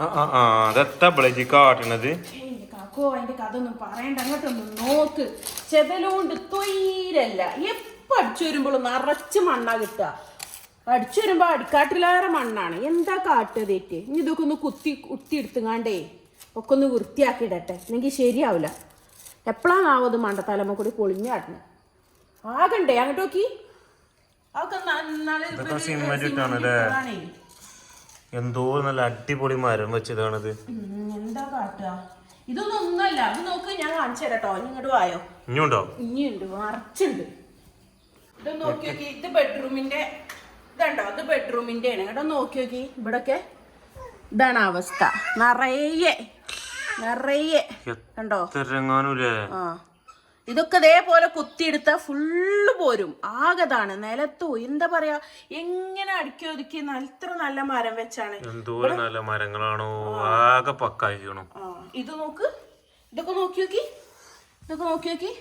ആ ആ ആ അതെത്താ ബ്ലജി കാട്ടണത്? കാക്കോ അതിന്റെ കഥ ഒന്നും പറയണ്ട അങ്ങോട്ടൊന്നും നോക്ക്. ചെതലോണ്ട് തൊയിരല്ല. എപ്പോ അടിച്ചു വരുമ്പോഴും നിറച്ച് മണ്ണാ കിട്ടുക. അടിച്ചു വരുമ്പോ അടിക്കാട്ടിലേറെ മണ്ണാണ്. എന്താ കാട്ടുതേറ്റ്? ഇനി ഇതൊക്കെ ഒന്ന് കുത്തി കുത്തി എടുത്തുങ്ങാണ്ടേ. ഒക്കെ ഒന്ന് വൃത്തിയാക്കി ഇടട്ടെ അല്ലെങ്കിൽ ശരിയാവില്ല എപ്പോഴാണാവോ അത് മണ്ടത്തലമ്മ കൂടി പൊളിഞ്ഞാടണം ആകണ്ടേ? അങ്ങോട്ട് നോക്കി. അതൊക്കെ നന്നാൾ ഇതൊക്കെ സിമെന്റ് ഇട്ടാണല്ലേ? ഇട്ടതാണേ. എന്തോ നല്ല അടിപൊളി മരം വെച്ചതാണത്. എന്താ കാട്ടുക ഇതൊന്നും ഒന്നല്ല ഇത് നോക്ക് ഞാൻ കാണിച്ചു തരാട്ടോ. ഇങ്ങോട്ട് വായോ? ഇനിയുണ്ടോ? ഇനിയുണ്ട് നിറച്ചുണ്ട് ഇത് നോക്കി നോക്കി ഇത് ബെഡ്റൂമിന്റെ ഇതുണ്ടോ? ഇത് ബെഡ്റൂമിന്റെ ആണ് കേട്ടോ നോക്കി നോക്കി. ഇവിടൊക്കെ ഇതാണ് അവസ്ഥ. നിറയെ നിറയെ. കണ്ടോ? ആ. ഇതൊക്കെ ഇതേപോലെ കുത്തിയെടുത്ത ഫുള്ള് പോരും. ആകതാണ്. നിലത്തോ എന്താ പറയാ? എങ്ങനെ അടുക്കി ഒതുക്കി അത്ര നല്ല മരം വെച്ചാണ്. എന്തോ നല്ല മരങ്ങളാണോ? ആകെ പക്കായിക്കണം ഇത് നോക്ക്. ഇതൊക്കെ നോക്കി നോക്കി. ഇതൊക്കെ നോക്കി നോക്കി.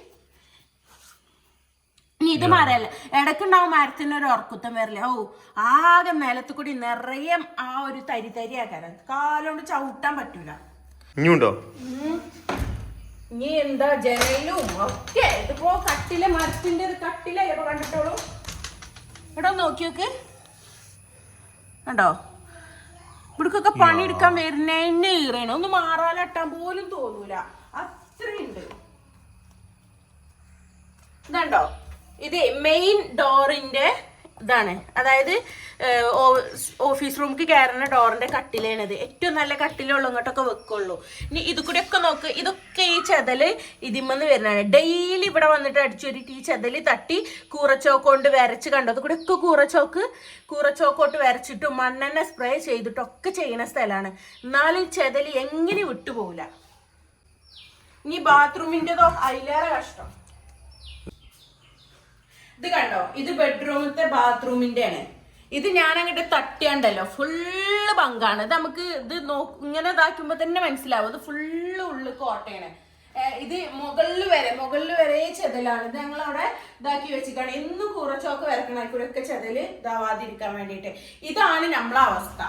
ഇത് മരല്ല. ഇടക്കുണ്ടാവും മരത്തിന് ഒരു ഉറക്കുത്തം വരില്ല. ഓ ആകെ നിലത്ത് കൂടി നിറയെ ആ ഒരു തരി തരി ആക്കാരം കാലോണ്ട് ചവിട്ടാൻ പറ്റൂല. ഇനിയുണ്ടോ? ഉം. ഇനി എന്താ ജനലും? ഒക്കെ. ഇതിപ്പോ കട്ടില മരത്തിന്റെ ഒരു കട്ടില. ഇപ്പൊ കണ്ടിട്ടോളൂ. എടോ നോക്കി നോക്ക്. കണ്ടോ? ഇവിടക്കൊക്കെ പണിയെടുക്കാൻ വരുന്നതിന് ഈറേണ. ഒന്ന് മാറാലട്ടാൻ പോലും തോന്നൂല. അത്രയുണ്ട്. ഇതുണ്ടോ? ഇത് മെയിൻ ഡോറിന്റെ ഇതാണ്. അതായത് ഓഫീസ് റൂമിക്ക് കയറുന്ന ഡോറിന്റെ കട്ടിലാണിത്. ഏറ്റവും നല്ല കട്ടിലുള്ള ഇങ്ങോട്ടൊക്കെ വെക്കുള്ളൂ. ഇനി ഇത് കൂടി ഒക്കെ നോക്ക്. ഇതൊക്കെ ഈ ചെതൽ ഇതിമെന്ന് വരുന്നതാണ്. ഡെയിലി ഇവിടെ വന്നിട്ട് അടിച്ചൊരിട്ട് ഈ ചെതൽ തട്ടി കൂറച്ചോക്ക് കൊണ്ട് വരച്ച് കണ്ടോ? അതുകൂടെ ഒക്കെ കൂറച്ചോക്ക് കൂറച്ചോക്കോട്ട് വരച്ചിട്ട് മണ്ണെണ്ണ സ്പ്രേ ചെയ്തിട്ടൊക്കെ ചെയ്യുന്ന സ്ഥലമാണ്. എന്നാലും ചെതൽ എങ്ങനെ വിട്ടുപോകില്ല ഇനി ബാത്റൂമിന്റെതോ അതിലേറെ കഷ്ടം. ഇത് കണ്ടോ? ഇത് ബെഡ്റൂമിലത്തെ ബാത്റൂമിന്റെ ആണ് ഇത് ഞാൻ അങ്ങോട്ട് തട്ടിയാണ്ടല്ലോ ഫുള്ള് ബങ്കാണ് ഇത് നമുക്ക് ഇത് നോ ഇങ്ങനെ ഇതാക്കുമ്പോ തന്നെ മനസ്സിലാവും. ഇത് ഫുള്ള് ഉള്ളു കോട്ടയാണ്. ഇത് മുകളിൽ വരെ മുകളിൽ വരെ ചെതലാണ്. ഇത് ഞങ്ങൾ അവിടെ ഇതാക്കി വെച്ചിട്ടാണ് എന്നും കുറച്ചൊക്കെ വരക്കണ കൂടെയൊക്കെ ചെതൽ ഇതാവാതിരിക്കാൻ വേണ്ടിയിട്ട്. ഇതാണ് നമ്മളെ അവസ്ഥ.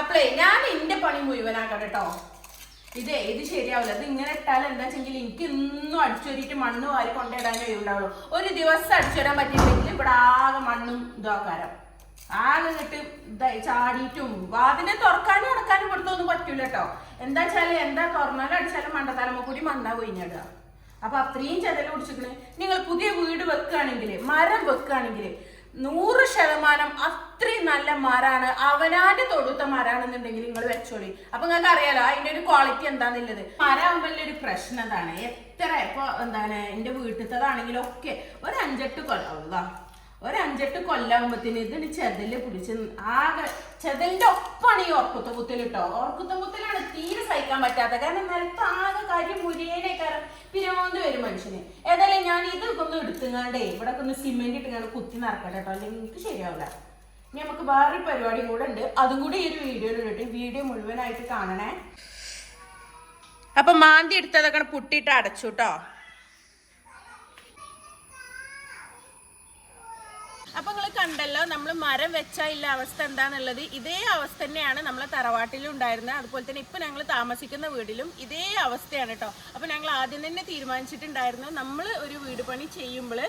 അപ്പളേ ഞാൻ എന്റെ പണി മുഴുവനാക്കട്ടെ കേട്ടോ ഇതേ ഇത് ശരിയാവില്ല. ഇത് ഇങ്ങനെ ഇട്ടാൽ എന്താ വെച്ചെങ്കിൽ എനിക്ക് ഇന്നും അടിച്ചൊരിട്ട് മണ്ണ് വാരി കൊണ്ടിടാൻ കഴിയുണ്ടാവുള്ളൂ ഒരു ദിവസം അടിച്ചുവരാൻ പറ്റിയില്ലെങ്കിൽ ഇവിടെ ആകെ മണ്ണും ഇതാക്കാരം ആകെ കിട്ട് ചാടിയിട്ടും വാതിനെ തുറക്കാനും അടക്കാനും ഇവിടുത്തെ ഒന്നും പറ്റൂല കേട്ടോ എന്താ വെച്ചാൽ എന്താ തുറന്നാലും അടിച്ചാലും മണ്ടത്തലമ കൂടി മണ്ണ കൊയിഞ്ഞിടുക അപ്പൊ അത്രയും ചെതൽ പിടിച്ചിക്കണ് നിങ്ങൾ പുതിയ വീട് വെക്കുകയാണെങ്കിൽ മരം വെക്കുകയാണെങ്കിൽ നൂറ് ശതമാനം അത്രയും നല്ല മരാണ്. അവനാന്റെ തൊടുത്ത മരാണെന്നുണ്ടെങ്കിൽ നിങ്ങൾ വെച്ചോളി. അപ്പൊ നിങ്ങൾക്ക് അറിയാലോ അതിന്റെ ഒരു ക്വാളിറ്റി എന്താന്നുള്ളത്. മരാകുമ്പോൾ ഒരു പ്രശ്നം എന്താണ് എത്ര ഇപ്പൊ എന്താണ് എന്റെ വീട്ടിലത്തതാണെങ്കിലും ഒക്കെ ഒരു അഞ്ചെട്ട് കൊല്ലം ഒരു അഞ്ചെട്ട് കൊല്ലാകുമ്പത്തിന് ഇതിന് ചെതൽ പിടിച്ച് ആകെ ചെതലിന്റെ ഒപ്പാണ് ഈ ഓർക്കുത്ത കുത്തൽ കേട്ടോ ഓർക്കുത്ത കുത്തലാണ് തീരെ സഹിക്കാൻ പറ്റാത്ത. കാരണം നിലത്ത് ആകെ കാര്യം മുരിയേനെ കാരണം പിരോന്ത് വരും മനുഷ്യന്. ഏതായാലും ഞാൻ ഇതൊക്കെ ഒന്ന് എടുത്തുങ്ങാണ്ടേ ഇവിടെ ഒന്ന് സിമെന്റ് ഇട്ടുങ്ങാണ്ട് കുത്തി നടക്കട്ടെ കേട്ടോ അല്ലെങ്കിൽ എനിക്ക് ശരിയാവില്ല ഇനി നമുക്ക് വേറൊരു പരിപാടി കൂടെ ഉണ്ട്. അതും കൂടി ഈ ഒരു വീഡിയോയിൽ ഇട്ടിട്ട് വീഡിയോ മുഴുവനായിട്ട് കാണണേ. അപ്പൊ മാന്തി എടുത്തതൊക്കെ പുട്ടിയിട്ട് അടച്ചു കേട്ടോ അപ്പൊ നിങ്ങൾ കണ്ടല്ലോ നമ്മൾ മരം വെച്ചാൽ അവസ്ഥ എന്താന്നുള്ളത്. ഇതേ അവസ്ഥ തന്നെയാണ് നമ്മളെ തറവാട്ടിലും ഉണ്ടായിരുന്നത്. അതുപോലെ തന്നെ ഇപ്പൊ ഞങ്ങൾ താമസിക്കുന്ന വീടിലും ഇതേ അവസ്ഥയാണ് കേട്ടോ അപ്പൊ ഞങ്ങൾ ആദ്യം തന്നെ തീരുമാനിച്ചിട്ടുണ്ടായിരുന്നു നമ്മൾ ഒരു വീട് പണി ചെയ്യുമ്പോൾ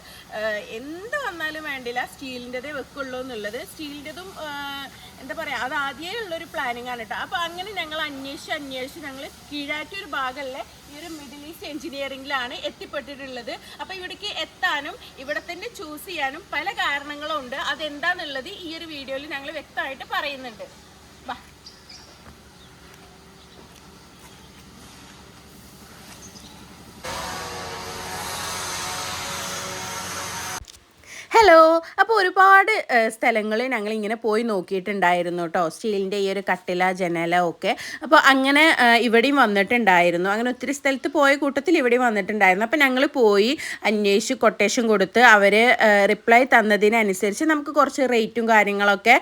എന്ത് വന്നാലും വേണ്ടില്ല സ്റ്റീലിന്റെതേ വെക്കുള്ളൂ എന്നുള്ളത്. സ്റ്റീലിന്റെതും എന്താ പറയാ അത് ആദ്യമേ ഉള്ളൊരു പ്ലാനിങ് ആണ് കേട്ടോ അപ്പൊ അങ്ങനെ ഞങ്ങൾ അന്വേഷിച്ച് അന്വേഷിച്ച് ഞങ്ങൾ കീഴാറ്റൊരു ഭാഗമല്ലേ ഈ ഒരു മിഡിൽ ഈസ്റ്റ് എഞ്ചിനീയറിംഗിലാണ് എത്തിപ്പെട്ടിട്ടുള്ളത്. അപ്പോൾ ഇവിടേക്ക് എത്താനും ഇവിടെ തന്നെ ചൂസ് ചെയ്യാനും പല കാരണങ്ങളും ഉണ്ട് അതെന്താന്നുള്ളത് ഈ ഒരു വീഡിയോയിൽ ഞങ്ങൾ വ്യക്തമായിട്ട് പറയുന്നുണ്ട്. അപ്പോൾ ഒരുപാട് സ്ഥലങ്ങൾ ഞങ്ങൾ ഇങ്ങനെ പോയി നോക്കിയിട്ടുണ്ടായിരുന്നു കേട്ടോ സ്റ്റീലിന്റെ ഈ ഒരു കട്ടില ജനല ഒക്കെ. അപ്പോൾ അങ്ങനെ ഇവിടെയും വന്നിട്ടുണ്ടായിരുന്നു. അങ്ങനെ ഒത്തിരി സ്ഥലത്ത് പോയ കൂട്ടത്തിൽ ഇവിടെയും വന്നിട്ടുണ്ടായിരുന്നു. അപ്പോൾ ഞങ്ങൾ പോയി അന്വേഷിച്ച് കൊട്ടേഷൻ കൊടുത്ത് അവർ റിപ്ലൈ തന്നതിനനുസരിച്ച് നമുക്ക് കുറച്ച് റേറ്റും കാര്യങ്ങളൊക്കെ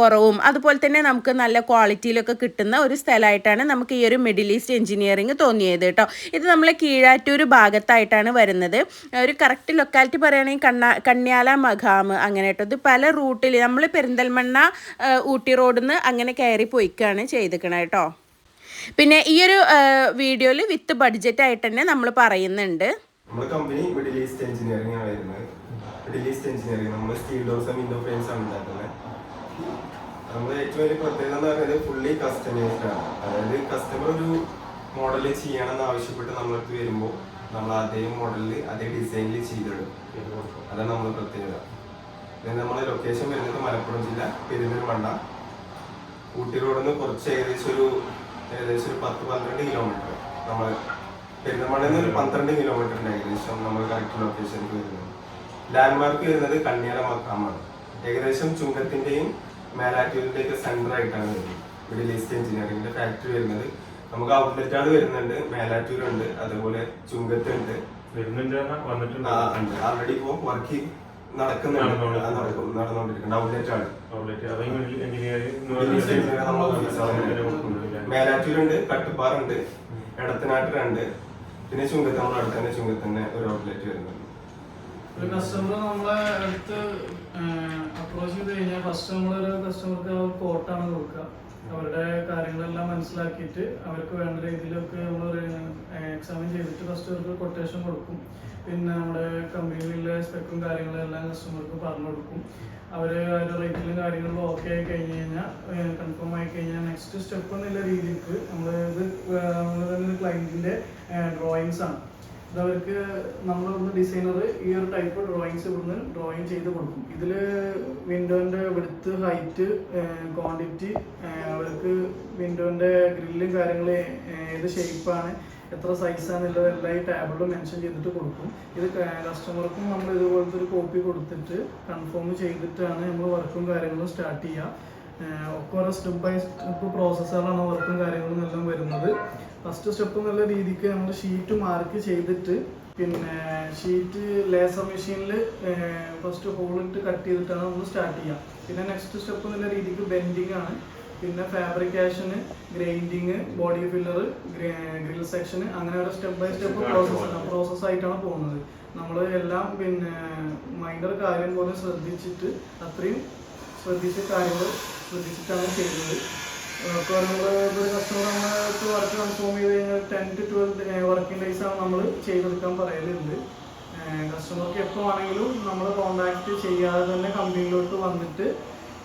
കുറവും. അതുപോലെ തന്നെ നമുക്ക് നല്ല ക്വാളിറ്റിയിലൊക്കെ കിട്ടുന്ന ഒരു സ്ഥലമായിട്ടാണ് നമുക്ക് ഈ ഒരു മിഡിൽ ഈസ്റ്റ് എഞ്ചിനീയറിംഗ് തോന്നിയത് കേട്ടോ ഇത് നമ്മൾ കീഴാറ്റൂർ ഭാഗത്തായിട്ടാണ് വരുന്നത്. ഒരു കറക്റ്റ് ലൊക്കാലിറ്റി പറയുകയാണെങ്കിൽ കണ്ണ കണ്യാല മഖാം അങ്ങനെ കേട്ടോ ഇത് പല റൂട്ടിൽ നമ്മൾ പെരിന്തൽമണ്ണ ഊട്ടി റോഡിൽ നിന്ന് അങ്ങനെ കയറി പോയിക്കാണ് ചെയ്തിക്കണേ കേട്ടോ പിന്നെ ഈ ഒരു വീഡിയോയിൽ വിത്ത് ബഡ്ജറ്റ് ആയിട്ട് തന്നെ നമ്മൾ പറയുന്നുണ്ട് നമ്മുടെ കമ്പനി ആണ് നമ്മൾ സ്റ്റീൽ ഡോർസ് ഫ്രെയിംസ് ആണ് പ്രത്യേകത എന്ന് പറയുന്നത് ആണ്. അതായത് കസ്റ്റമർ ഒരു മോഡൽ ആവശ്യപ്പെട്ട് നമ്മളടുത്ത് വരുമ്പോൾ നമ്മൾ അതേ മോഡലിൽ അതേ ഡിസൈനിൽ ചെയ്തിടും അതാണ് നമ്മുടെ പ്രത്യേകത. നമ്മുടെ ലൊക്കേഷൻ വരുന്നത് മലപ്പുറം ജില്ല പെരുന്തൽമണ്ണ. ഊട്ടി റോഡിൽ നിന്ന് കുറച്ച് ഏകദേശം ഒരു ഏകദേശം ഒരു പത്ത് പന്ത്രണ്ട് കിലോമീറ്റർ നമ്മൾ പെരുന്തൽമണ്ണയിൽ നിന്ന് ഒരു പന്ത്രണ്ട് കിലോമീറ്റർ ഉണ്ട് ഏകദേശം നമ്മൾ കറക്റ്റ് ലൊക്കേഷനിൽ വരുന്നത്. ലാൻഡ്മാർക്ക് വരുന്നത് കണ്ണിയാല മക്കാമാണ് ഏകദേശം ചുങ്കത്തിന്റെയും മേലാറ്റൂരിന്റെയും ഒക്കെ സെന്റർ ആയിട്ടാണ് വരുന്നത്. മിഡിൽ ഈസ്റ്റ് എഞ്ചിനീയറിംഗിന്റെ ഫാക്ടറി വരുന്നത്. നമുക്ക് ഔട്ട്ലെറ്റ് ആണ് വരുന്നുണ്ട്. മേലാറ്റൂരുണ്ട്. അതുപോലെ ചുങ്കത്തുണ്ട്. വരുന്നുണ്ട് വന്നിട്ടുണ്ട്. ആ, ഉണ്ട്. ആൾറെഡി ഇപ്പോൾ വർക്ക് നടക്കുന്നുണ്ട് മേലാറ്റൂരുണ്ട് കട്ടുപ്പാറുണ്ട് എടത്തനാട്ടിലുണ്ട് പിന്നെ ചുങ്കത്ത് നമ്മുടെ അടുത്ത് തന്നെ ചുങ്കത്ത് തന്നെ ഒരു ഔട്ട്ലെറ്റ് വരുന്നുണ്ട്. ഒരു കസ്റ്റമർ നമ്മളെ അടുത്ത് അപ്രോച്ച് ചെയ്ത് കഴിഞ്ഞാൽ ഫസ്റ്റ് നമ്മളൊരു കസ്റ്റമർക്ക് കോട്ടാണ് കൊടുക്കുക. അവരുടെ കാര്യങ്ങളെല്ലാം മനസ്സിലാക്കിയിട്ട് അവർക്ക് വേണ്ട രീതിയിലൊക്കെ നമ്മൾ എക്സാമിൻ ചെയ്തിട്ട് ഫസ്റ്റ് അവർക്ക് കൊട്ടേഷൻ കൊടുക്കും. പിന്നെ നമ്മുടെ കമ്പനിയിലെ സ്പെക്കും കാര്യങ്ങളെല്ലാം കസ്റ്റമർക്ക് പറഞ്ഞു കൊടുക്കും. അവർ അവരുടെ റേറ്റിലും കാര്യങ്ങളും ഓക്കെ ആയി കഴിഞ്ഞ് കഴിഞ്ഞാൽ കൺഫേം ആയി കഴിഞ്ഞാൽ നെക്സ്റ്റ് സ്റ്റെപ്പ് എന്നുള്ള രീതിക്ക് നമ്മൾ ഇത് ക്ലയന്റിന്റെ ഡ്രോയിങ്സ് ആണ്. ഇതവർക്ക് നമ്മൾ ഇവിടുന്ന് ഡിസൈനർ ഈ ഒരു ടൈപ്പ് ഡ്രോയിങ്സ് ഇവിടുന്ന് ഡ്രോയിങ് ചെയ്ത് കൊടുക്കും. ഇതിൽ വിൻഡോന്റെ വിടുത്ത് ഹൈറ്റ് ക്വാണ്ടിറ്റി അവർക്ക് വിൻഡോന്റെ ഗ്രില്ലും കാര്യങ്ങൾ ഏത് ഷേപ്പാണ് എത്ര സൈസാണെന്നുള്ളത് എല്ലാം ഈ ടാബിളിൽ മെൻഷൻ ചെയ്തിട്ട് കൊടുക്കും. ഇത് കസ്റ്റമർക്കും നമ്മൾ ഇതുപോലത്തെ ഒരു കോപ്പി കൊടുത്തിട്ട് കൺഫേം ചെയ്തിട്ടാണ് നമ്മൾ വർക്കും കാര്യങ്ങളും സ്റ്റാർട്ട് ചെയ്യുക ഒക്കെ ഓരോ സ്റ്റെപ്പ് ബൈ സ്റ്റെപ്പ് പ്രോസസ്സുകളാണ് വർക്കും കാര്യങ്ങളും എല്ലാം വരുന്നത്. ഫസ്റ്റ് സ്റ്റെപ്പ് എന്നുള്ള രീതിക്ക് നമ്മൾ ഷീറ്റ് മാർക്ക് ചെയ്തിട്ട് പിന്നെ ഷീറ്റ് ലേസർ മെഷീനിൽ ഫസ്റ്റ് ഹോളിട്ട് കട്ട് ചെയ്തിട്ടാണ് നമ്മൾ സ്റ്റാർട്ട് ചെയ്യുക പിന്നെ നെക്സ്റ്റ് സ്റ്റെപ്പ് എന്നുള്ള രീതിക്ക് ബെൻഡിങ് ആണ്. പിന്നെ ഫാബ്രിക്കേഷന് ഗ്രൈൻഡിങ് ബോഡി ഫില്ലർ ഗ്രിൽ സെക്ഷന് അങ്ങനെ ഒരു step by step process process ആയിട്ടാണ് പോകുന്നത്. നമ്മൾ എല്ലാം പിന്നെ മൈനർ കാര്യം പോലെ ശ്രദ്ധിച്ചിട്ട് അത്രയും ശ്രദ്ധിച്ച കാര്യങ്ങൾ ശ്രദ്ധിച്ചിട്ടാണ് ചെയ്യുന്നത്. അപ്പോൾ നമ്മൾ ഒരു കസ്റ്റമർ നമ്മൾക്ക് വർക്ക് കൺഫോം ചെയ്ത് കഴിഞ്ഞാൽ ten to twelve working days ആണ് നമ്മൾ ചെയ്തെടുക്കാൻ പറയലുണ്ട്. കസ്റ്റമർക്ക് എപ്പോൾ ആണെങ്കിലും നമ്മൾ കോണ്ടാക്ട് ചെയ്യാതെ തന്നെ കമ്പനിയിലോട്ട് വന്നിട്ട്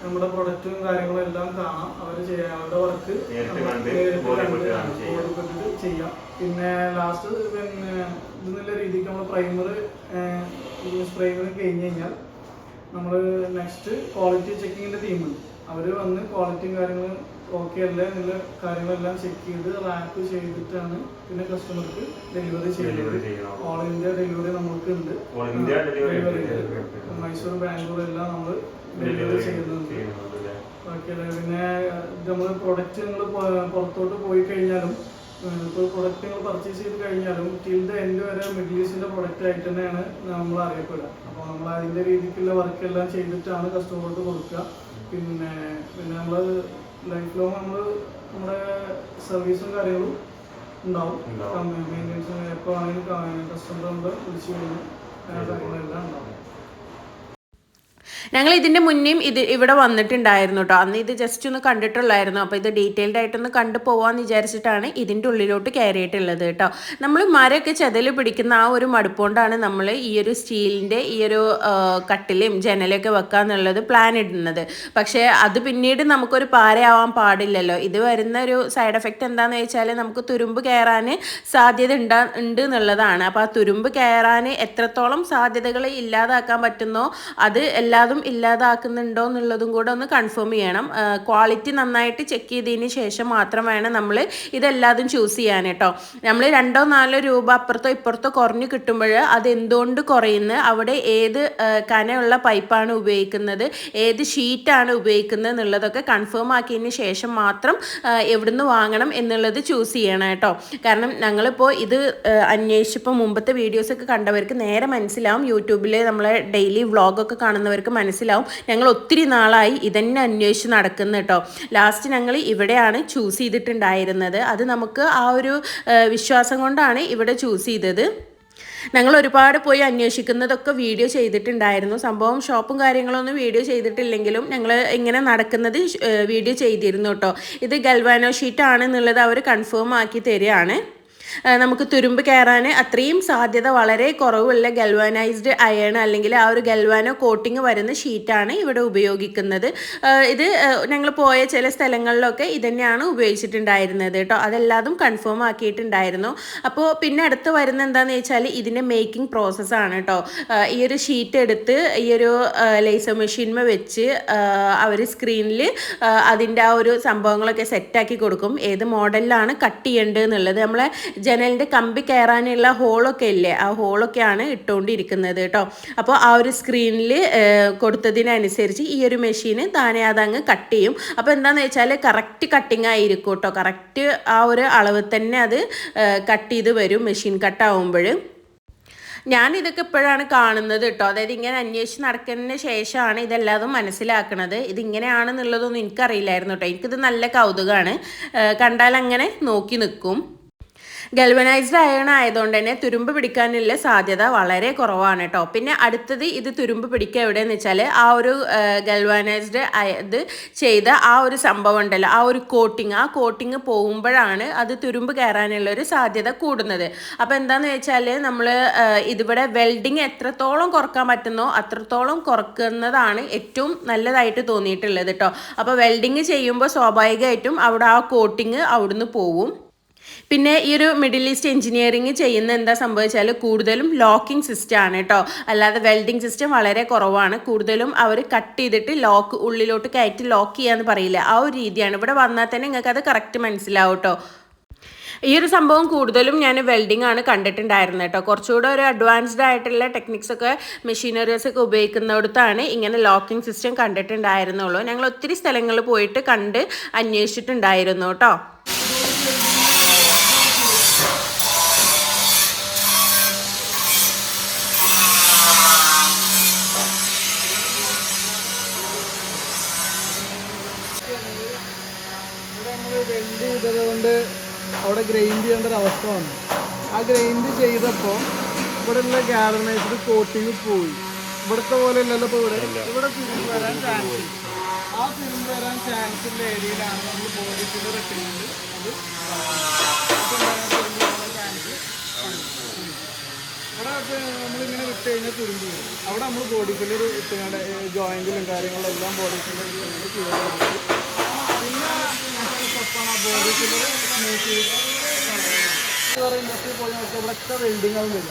നമ്മുടെ പ്രൊഡക്റ്റും കാര്യങ്ങളും എല്ലാം കാണാം. അവർ ചെയ്യാം അവരുടെ വർക്ക് ചെയ്യുക. ചെയ്യാം. പിന്നെ ലാസ്റ്റ് പിന്നെ ഇത് നല്ല രീതിക്ക് നമ്മൾ പ്രൈമർ പ്രൈമർ കഴിഞ്ഞ് കഴിഞ്ഞാൽ നമ്മൾ നെക്സ്റ്റ് ക്വാളിറ്റി ചെക്കിങ്ങിന്റെ ടീമുണ്ട് അവർ വന്ന് ക്വാളിറ്റിയും കാര്യങ്ങളും ഓക്കെ അല്ലേ? എന്നുള്ള കാര്യങ്ങളെല്ലാം ചെക്ക് ചെയ്ത് റാപ്പ് ചെയ്തിട്ടാണ് പിന്നെ കസ്റ്റമർക്ക് ഡെലിവറി ചെയ്യുന്നത്. ഓൾ ഇന്ത്യ ഡെലിവറി നമുക്ക് ഉണ്ട്. മൈസൂർ ബാംഗ്ലൂർ എല്ലാം നമ്മൾ ഡെലിവറി ഡെലിവറി ചെയ്യുന്നുണ്ട്. ഓക്കെ അല്ലേ? പിന്നെ നമ്മൾ പ്രൊഡക്റ്റ് നിങ്ങൾ പുറത്തോട്ട് പോയി കഴിഞ്ഞാലും ഇപ്പോൾ പ്രൊഡക്റ്റ് നിങ്ങൾ പർച്ചേസ് ചെയ്ത് കഴിഞ്ഞാലും ടിൽ ദ എൻഡ് വരെ മിഡിൽ ഈസ്റ്റിന്റെ പ്രൊഡക്റ്റ് ആയിട്ട് തന്നെയാണ് നമ്മൾ അറിയപ്പെടുക. അപ്പോൾ നമ്മൾ അതിന്റെ രീതിക്കുള്ള വർക്ക് എല്ലാം ചെയ്തിട്ടാണ് കസ്റ്റമർക്ക് കൊടുക്കുക. പിന്നെ പിന്നെ നമ്മൾ ലൈഫ് ലോങ് നമ്മൾ നമ്മുടെ സർവീസും കാര്യങ്ങളും ഉണ്ടാവും. മെയിന്റെ മെയിന്റെനൻസ് എപ്പോൾ ആണെങ്കിലും കസ്റ്റമർ നമ്മൾ വിളിച്ചു കഴിഞ്ഞാൽ കാര്യങ്ങളെല്ലാം ഉണ്ടാവും. ഞങ്ങൾ ഇതിന്റെ മുന്നേയും ഇത് ഇവിടെ വന്നിട്ടുണ്ടായിരുന്നു കേട്ടോ അന്ന് ഇത് ജസ്റ്റ് ഒന്ന് കണ്ടിട്ടുള്ളായിരുന്നു. അപ്പോൾ ഇത് ഡീറ്റെയിൽഡ് ആയിട്ടൊന്ന് കണ്ടു പോവാന്ന് വിചാരിച്ചിട്ടാണ് ഇതിന്റെ ഉള്ളിലോട്ട് കയറിയിട്ടുള്ളത് കേട്ടോ നമ്മൾ മരമൊക്കെ ചെതൽ പിടിക്കുന്ന ആ ഒരു മടുപ്പുകൊണ്ടാണ് നമ്മൾ ഈ ഒരു സ്റ്റീലിന്റെ ഈ ഒരു കട്ടിലും ജനലൊക്കെ വെക്കുക എന്നുള്ളത് പ്ലാൻ ഇടുന്നത്. പക്ഷേ അത് പിന്നീട് നമുക്കൊരു പാരയാവാൻ പാടില്ലല്ലോ. ഇത് വരുന്ന ഒരു സൈഡ് എഫക്റ്റ് എന്താണെന്ന് വെച്ചാൽ നമുക്ക് തുരുമ്പ് കയറാൻ സാധ്യത ഉണ്ടാ ഉണ്ട് എന്നുള്ളതാണ് അപ്പോൾ ആ തുരുമ്പ് കയറാൻ എത്രത്തോളം സാധ്യതകൾ ഇല്ലാതാക്കാൻ പറ്റുന്നോ അത് എല്ലാതും ഇല്ലാതാക്കുന്നുണ്ടോ എന്നുള്ളതും കൂടെ ഒന്ന് കൺഫേം ചെയ്യണം. ക്വാളിറ്റി നന്നായിട്ട് ചെക്ക് ചെയ്തതിന് ശേഷം മാത്രം വേണം നമ്മൾ ഇതെല്ലാതും ചൂസ് ചെയ്യാൻ കേട്ടോ. നമ്മൾ രണ്ടോ നാലോ രൂപ അപ്പുറത്തോ ഇപ്പുറത്തോ കുറഞ്ഞു കിട്ടുമ്പോൾ അത് എന്തുകൊണ്ട് കുറയുന്നു? അവിടെ ഏത് കനയുള്ള പൈപ്പാണ് ഉപയോഗിക്കുന്നത്? ഏത് ഷീറ്റാണ് ഉപയോഗിക്കുന്നത് എന്നുള്ളതൊക്കെ കൺഫേം ആക്കിയതിന് ശേഷം മാത്രം എവിടുന്ന് വാങ്ങണം എന്നുള്ളത് ചൂസ് ചെയ്യണം കേട്ടോ. കാരണം ഞങ്ങളിപ്പോൾ ഇത് അന്വേഷിച്ചപ്പോൾ മുമ്പത്തെ വീഡിയോസൊക്കെ കണ്ടവർക്ക് നേരെ മനസ്സിലാവും. യൂട്യൂബിൽ നമ്മളെ ഡെയിലി വ്ളോഗൊക്കെ കാണുന്നവർക്ക് മനസ്സിലാവും ഞങ്ങൾ ഒത്തിരി നാളായി ഇതന്നെ അന്വേഷിച്ച് നടക്കുന്നു കേട്ടോ. ലാസ്റ്റ് ഞങ്ങൾ ഇവിടെയാണ് ചൂസ് ചെയ്തിട്ടുണ്ടായിരുന്നത്. അത് നമുക്ക് ആ ഒരു വിശ്വാസം കൊണ്ടാണ് ഇവിടെ ചൂസ് ചെയ്തത്. ഞങ്ങൾ ഒരുപാട് പോയി അന്വേഷിക്കുന്നതൊക്കെ വീഡിയോ ചെയ്തിട്ടുണ്ടായിരുന്നു. സംഭവം ഷോപ്പും കാര്യങ്ങളൊന്നും വീഡിയോ ചെയ്തിട്ടില്ലെങ്കിലും ഞങ്ങൾ ഇങ്ങനെ നടക്കുന്നത് വീഡിയോ ചെയ്തിരുന്നു കേട്ടോ. ഇത് ഗൽവാനോ ഷീറ്റ് ആണെന്നുള്ളത് അവർ കൺഫേം ആക്കി തരികയാണ്. നമുക്ക് തുരുമ്പ് കയറാൻ അത്രയും സാധ്യത വളരെ കുറവുള്ള ഗൽവാനൈസ്ഡ് അയൺ അല്ലെങ്കിൽ ആ ഒരു ഗൽവാനോ കോട്ടിങ് വരുന്ന ഷീറ്റാണ് ഇവിടെ ഉപയോഗിക്കുന്നത്. ഇത് ഞങ്ങൾ പോയ ചില സ്ഥലങ്ങളിലൊക്കെ ഇതന്നെയാണ് ഉപയോഗിച്ചിട്ടുണ്ടായിരുന്നത് കേട്ടോ. അതെല്ലാതും കൺഫേം ആക്കിയിട്ടുണ്ടായിരുന്നു. അപ്പോൾ പിന്നെ അടുത്ത് വരുന്ന എന്താണെന്ന് വെച്ചാൽ ഇതിന്റെ മേക്കിംഗ് പ്രോസസ്സാണ് കേട്ടോ. ഈ ഒരു ഷീറ്റ് എടുത്ത് ഈ ഒരു ലേസർ മെഷീൻമ വെച്ച് അവർ സ്ക്രീനിൽ അതിന്റെ ആ ഒരു സംഭവങ്ങളൊക്കെ സെറ്റാക്കി കൊടുക്കും. ഏത് മോഡലിലാണ് കട്ട് ചെയ്യേണ്ടത് എന്നുള്ളത്. നമ്മളെ ജനലിന്റെ കമ്പി കയറാനുള്ള ഹോളൊക്കെ ഇല്ലേ? ആ ഹോളൊക്കെയാണ് ഇട്ടുകൊണ്ടിരിക്കുന്നത് കേട്ടോ. അപ്പോൾ ആ ഒരു സ്ക്രീനിൽ കൊടുത്തതിനനുസരിച്ച് ഈ ഒരു മെഷീൻ താനെ അതങ്ങ് കട്ട് ചെയ്യും. അപ്പോൾ എന്താണെന്ന് വെച്ചാൽ കറക്റ്റ് കട്ടിങ് ആയിരിക്കും കേട്ടോ. കറക്റ്റ് ആ ഒരു അളവ് തന്നെ അത് കട്ട് ചെയ്ത് വരും മെഷീൻ കട്ടാവുമ്പോൾ ഞാൻ ഇതൊക്കെ ഇപ്പോഴാണ് കാണുന്നത് കേട്ടോ. അതായത് ഇങ്ങനെ അന്വേഷിച്ച് നടക്കുന്നതിന് ശേഷമാണ് ഇതെല്ലാതും മനസ്സിലാക്കുന്നത് ഇതിങ്ങനെയാണെന്നുള്ളതൊന്നും എനിക്കറിയില്ലായിരുന്നു കേട്ടോ. എനിക്കിത് നല്ല കൗതുകമാണ് കണ്ടാൽ അങ്ങനെ നോക്കി നിൽക്കും ഗൽവനൈസ്ഡ് അയൺ ആയതുകൊണ്ട് തന്നെ തുരുമ്പ് പിടിക്കാനുള്ള സാധ്യത വളരെ കുറവാണ് കേട്ടോ പിന്നെ അടുത്തത് ഇത് തുരുമ്പ് പിടിക്കുക എവിടെയെന്ന് വെച്ചാൽ ആ ഒരു ഗൽവനൈസ്ഡ് ഇത് ചെയ്ത ആ ഒരു സംഭവം ഉണ്ടല്ലോ ആ ഒരു കോട്ടിങ് ആ കോട്ടിങ് പോകുമ്പോഴാണ് അത് തുരുമ്പ് കയറാനുള്ള ഒരു സാധ്യത കൂടുന്നത്. അപ്പോൾ എന്താണെന്ന് വെച്ചാൽ നമ്മൾ ഇതിവിടെ വെൽഡിങ് എത്രത്തോളം കുറയ്ക്കാൻ പറ്റുന്നോ അത്രത്തോളം കുറക്കുന്നതാണ് ഏറ്റവും നല്ലതായിട്ട് തോന്നിയിട്ടുള്ളത് കേട്ടോ അപ്പോൾ വെൽഡിങ് ചെയ്യുമ്പോൾ സ്വാഭാവികമായിട്ടും അവിടെ ആ കോട്ടിങ് അവിടുന്ന് പോവും. പിന്നെ ഈ ഒരു മിഡിൽ ഈസ്റ്റ് എഞ്ചിനീയറിംഗ് ചെയ്യുന്ന എന്താ സംഭവിച്ചാൽ കൂടുതലും ലോക്കിംഗ് സിസ്റ്റം ആണ് കേട്ടോ. അല്ലാതെ വെൽഡിംഗ് സിസ്റ്റം വളരെ കുറവാണ്. കൂടുതലും അവർ കട്ട് ചെയ്തിട്ട് ലോക്ക് ഉള്ളിലോട്ട് കയറ്റി ലോക്ക് ചെയ്യാന്ന് പറയില്ല? ആ ഒരു രീതിയാണ്. ഇവിടെ വന്നാൽ തന്നെ നിങ്ങൾക്ക് അത് കറക്റ്റ് മനസ്സിലാവും കേട്ടോ. ഈ ഒരു സംഭവം കൂടുതലും ഞാൻ വെൽഡിംഗ് ആണ് കണ്ടിട്ടുണ്ടായിരുന്നത് കേട്ടോ. കുറച്ചുകൂടെ ഒരു അഡ്വാൻസ്ഡ് ആയിട്ടുള്ള ടെക്നിക്സ് ഒക്കെ മെഷീനറീസ് ഒക്കെ ഉപയോഗിക്കുന്നിടത്താണ് ഇങ്ങനെ ലോക്കിംഗ് സിസ്റ്റം കണ്ടിട്ടുണ്ടായിരുന്നുള്ളൂ. ഞങ്ങൾ ഒത്തിരി സ്ഥലങ്ങളിൽ പോയിട്ട് കണ്ട് അന്വേഷിച്ചിട്ടുണ്ടായിരുന്നു കേട്ടോ. നമ്മൾ വെൽഡ് ചെയ്തത് കൊണ്ട് അവിടെ ഗ്രൈൻഡ് ചെയ്യേണ്ട ഒരു അവസ്ഥ വന്നു. ആ ഗ്രൈൻഡ് ചെയ്തപ്പോൾ ഇവിടെ ഉള്ള ഗാലനൈസ്ഡ് കോട്ടിങ് പോയി. ഇവിടുത്തെ പോലെ അല്ലല്ലോ ഇപ്പോൾ ഇവിടെ. ഇവിടെ തിരിഞ്ഞ് വരാൻ ചാൻസ് ആ തിരിഞ്ഞ് വരാൻ ചാൻസ് ഉള്ള ഏരിയയിലാണ് നമ്മൾ ബോഡി ഫില്ലർ അത് ഇവിടെ നമ്മളിങ്ങനെ വിട്ട് കഴിഞ്ഞാൽ തുരുമ്പ് വരും. അവിടെ നമ്മൾ ബോഡി കാര്യങ്ങളെല്ലാം ഇട്ടുകൊണ്ട് ചെയ്യാൻ കാര്യങ്ങളിലും എല്ലാം ബോഡി ഫില്ലർ ഇട്ടുകൊണ്ട് ചെയ്ത് പിന്നെ സ്റ്റെപ്പാണ് ആ ബോഡി ഫില്ലർ സ്മൂത്ത് ഇൻഡസ്ട്രി പോയി നോക്കിയാൽ ഇവിടെയൊക്കെ വെൽഡിങ്ങും വരിക.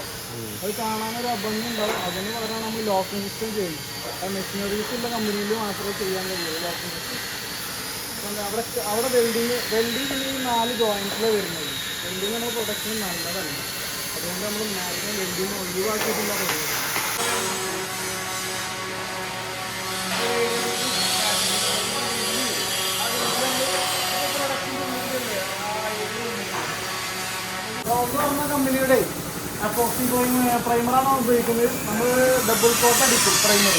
അത് കാണാനൊരു അഭംഗി ഉണ്ടാവും അതിന് നമ്മൾ ലോക്കിംഗ് സിസ്റ്റം ചെയ്യും മെഷീനറീസ് ഉള്ള കമ്പനിയിൽ മാത്രമേ ചെയ്യാൻ കഴിയുള്ളൂ ലോക്കിംഗ് സിസ്റ്റം അവിടെ അവിടെ വെൽഡിങ് നാല് ജോയിന്റിലാണ് വരുന്നത്. വെൽഡിങ് പ്രൊഡക്ഷൻ നല്ലതല്ല. അതുകൊണ്ട് നമ്മൾ മാക്സിമം വെൽഡിങ് ഒഴിവാക്കിയിട്ടില്ല. പരിപാടി ഒന്ന് കമ്പനിയുടെ അപ്പോക്സി പ്രൈമറാണ് ഉപയോഗിക്കുന്നത്? നമ്മൾ ഡബിൾ കോട്ട് അടിക്കും പ്രൈമർ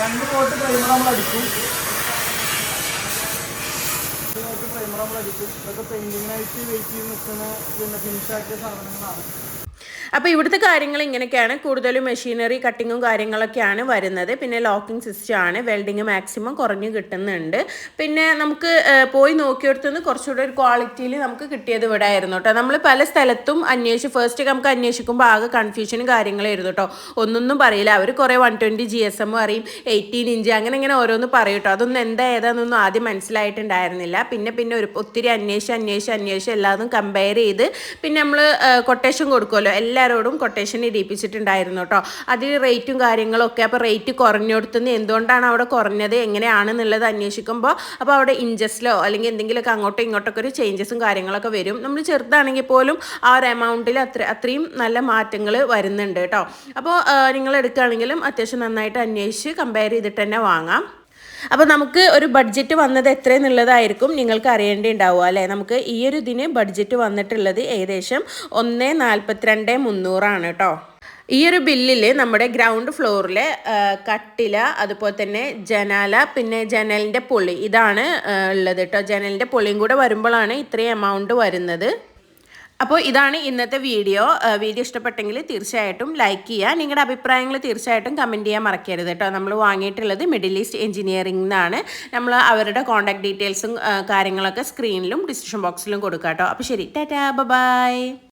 രണ്ട് കോട്ട് പ്രൈമർ നമ്മൾ അടിക്കും. കോട്ട് പ്രൈമർ നമ്മൾ അടിക്കും. ഇതൊക്കെ പെയിന്റിങ്ങിനായിട്ട് വെയിറ്റ് ചെയ്ത് നിൽക്കുന്ന പിന്നെ ഫിനിഷ് ആക്കിയ സാധനങ്ങളാണ്. അപ്പോൾ ഇവിടുത്തെ കാര്യങ്ങൾ ഇങ്ങനെയൊക്കെയാണ്. കൂടുതലും മെഷീനറി കട്ടിങ്ങും കാര്യങ്ങളൊക്കെയാണ് വരുന്നത്. പിന്നെ ലോക്കിംഗ് സിസ്റ്റം ആണ്. വെൽഡിങ് മാക്സിമം കുറഞ്ഞ് കിട്ടുന്നുണ്ട്. പിന്നെ നമുക്ക് പോയി നോക്കിയെടുത്തുനിന്ന് കുറച്ചുകൂടെ ഒരു ക്വാളിറ്റിയിൽ നമുക്ക് കിട്ടിയത് ഇവിടെ ആയിരുന്നു കേട്ടോ. നമ്മൾ പല സ്ഥലത്തും അന്വേഷിച്ച് ഫസ്റ്റ് നമുക്ക് അന്വേഷിക്കുമ്പോൾ ആകെ കൺഫ്യൂഷനും കാര്യങ്ങളായിരുന്നു കേട്ടോ. ഒന്നൊന്നും പറയില്ല. അവർ കുറേ one twenty G S M പറയും എയ്റ്റീൻ ഇഞ്ച് അങ്ങനെ ഇങ്ങനെ ഓരോന്ന് പറയും കേട്ടോ. അതൊന്നും എന്താ ഏതാണെന്നൊന്നും ആദ്യം മനസ്സിലായിട്ടുണ്ടായിരുന്നില്ല. പിന്നെ പിന്നെ ഒരു ഒത്തിരി അന്വേഷിച്ച് അന്വേഷിച്ച് അന്വേഷിച്ച് എല്ലാതും കമ്പയർ ചെയ്ത് പിന്നെ നമ്മൾ കൊട്ടേഷൻ കൊടുക്കുമല്ലോ എല്ലാവരോടും കൊട്ടേഷൻ ഇടിപ്പിച്ചിട്ടുണ്ടായിരുന്നു കേട്ടോ. അതിൽ റേറ്റും കാര്യങ്ങളൊക്കെ അപ്പോൾ റേറ്റ് കുറഞ്ഞെടുത്തുനിന്ന് എന്തുകൊണ്ടാണ് അവിടെ കുറഞ്ഞത് എങ്ങനെയാണെന്നുള്ളത് അന്വേഷിക്കുമ്പോൾ അപ്പോൾ അവിടെ ഇഞ്ചസിലോ അല്ലെങ്കിൽ എന്തെങ്കിലുമൊക്കെ അങ്ങോട്ടോ ഇങ്ങോട്ടൊക്കെ ഒരു ചേഞ്ചസും കാര്യങ്ങളൊക്കെ വരും. നമ്മൾ ചെറുതാണെങ്കിൽ പോലും ആ ഒരു എമൗണ്ടിൽ അത്ര അത്രയും നല്ല മാറ്റങ്ങൾ വരുന്നുണ്ട് കേട്ടോ. അപ്പോൾ നിങ്ങൾ എടുക്കുകയാണെങ്കിലും അത്യാവശ്യം നന്നായിട്ട് അന്വേഷിച്ച് കമ്പയർ ചെയ്തിട്ട് തന്നെ വാങ്ങാം. അപ്പോൾ നമുക്ക് ഒരു ബഡ്ജറ്റ് വന്നത് എത്രയെന്നുള്ളതായിരിക്കും നിങ്ങൾക്ക് അറിയേണ്ടിണ്ടാവുക അല്ലേ? നമുക്ക് ഈ ഒരു ഇതിന് ബഡ്ജറ്റ് വന്നിട്ടുള്ളത് ഏകദേശം ഒന്ന് നാൽപ്പത്തിരണ്ട് മുന്നൂറാണ് കേട്ടോ. ഈ ഒരു ബില്ലിൽ നമ്മുടെ ഗ്രൗണ്ട് ഫ്ലോറിലെ കട്ടില അതുപോലെ തന്നെ ജനാല പിന്നെ ജനലിന്റെ പൊളി ഇതാണ് ഉള്ളത് കേട്ടോ. ജനലിന്റെ പൊളിയും കൂടെ വരുമ്പോഴാണ് ഇത്രയും എമൗണ്ട് വരുന്നത്. അപ്പോൾ ഇതാണ് ഇന്നത്തെ വീഡിയോ. വീഡിയോ ഇഷ്ടപ്പെട്ടെങ്കിൽ തീർച്ചയായിട്ടും ലൈക്ക് ചെയ്യുക. നിങ്ങളുടെ അഭിപ്രായങ്ങൾ തീർച്ചയായിട്ടും കമന്റ് ചെയ്യാൻ മറക്കരുത് കേട്ടോ. നമ്മൾ വാങ്ങിയിട്ടുള്ളത് മിഡിൽ ഈസ്റ്റ് എഞ്ചിനീയറിംഗ് എന്നാണ് നമ്മൾ അവരുടെ കോൺടാക്ട് ഡീറ്റെയിൽസും കാര്യങ്ങളൊക്കെ സ്ക്രീനിലും ഡിസ്ക്രിപ്ഷൻ ബോക്സിലും കൊടുക്കാം കേട്ടോ. അപ്പോൾ ശരി. ടാറ്റാ. ബൈ